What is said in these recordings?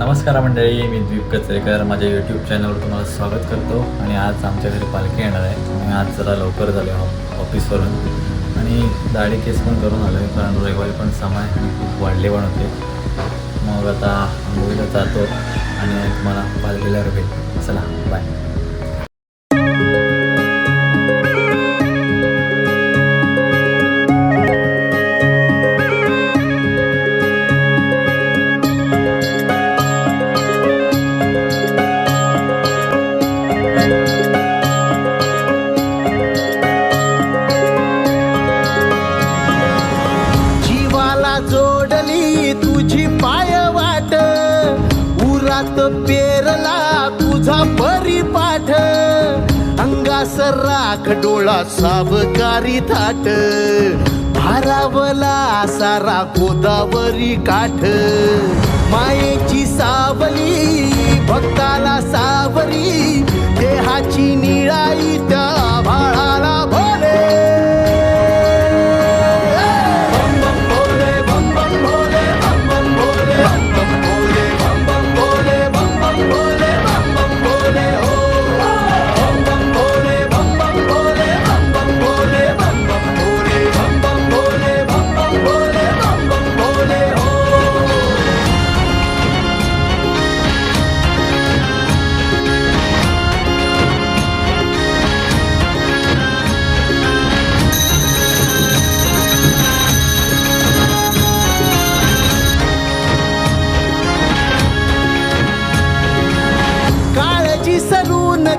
नमस्कार मंडळी मी द्वीप कचरेकर. माझ्या यूट्यूब चॅनलवर तुम्हाला स्वागत करतो. आणि आज आमच्या घरी पालखी येणार आहे. आणि आज जरा लवकर झालो ऑ- ऑफिसवरून आणि दाढी केस पण करून आलो आहे कारण रविवारी पण समय आणि खूप वाढले पण होते. मग आता मुलीला जातो आणि तुम्हाला पालखीला भेट. चला बाय तुझी पाय वाट उरात पेरला तुझा परिपाठ. अंगास राख डोळा साबकारी थाट भारावला सारा गोदावरी काठ. मायेची सावली भक्ताला सावरी देहाची निळ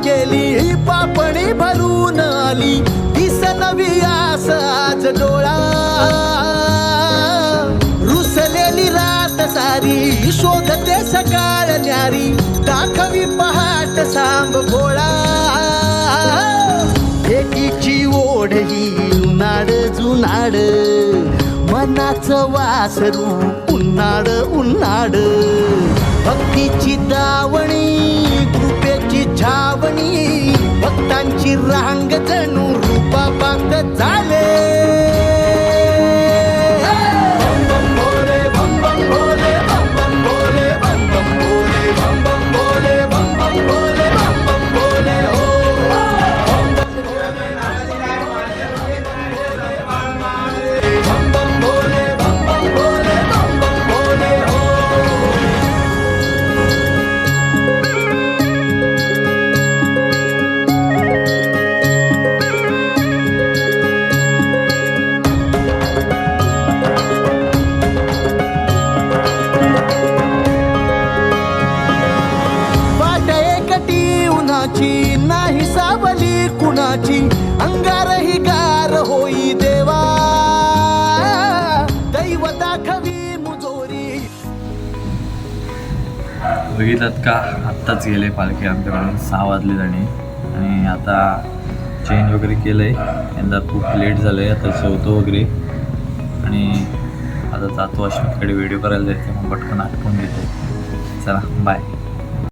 गेली ही पापणी भरून आली. दिस नवी आस आज डोळा. रुसलेली रात सारी शोधते सकाळ न्यारी. दाखवी पहाट सांब भोळा एकीची ओढ ही उन्हाळ जुनाड मनाचं वासरू उन्हाळ उन्हाळ. भक्तीची दावणी भक्तांची रांग जणू कोणाची नाही सावली कुणाची अंगार ही गार होई देवा. दैव दाखवी मुजोरी. बघितलात का आत्ताच गेले पालखी आमच्याकडून? सहा वाजले जाणे आणि आता चेंज वगैरे केलं आहे यंदा खूप लेट झालं आहे आता जेवतो वगैरे. आणि आता जातो अश्विनकडे व्हिडिओ करायला जायचं मग पटकन आठवून घेतो. चला बाय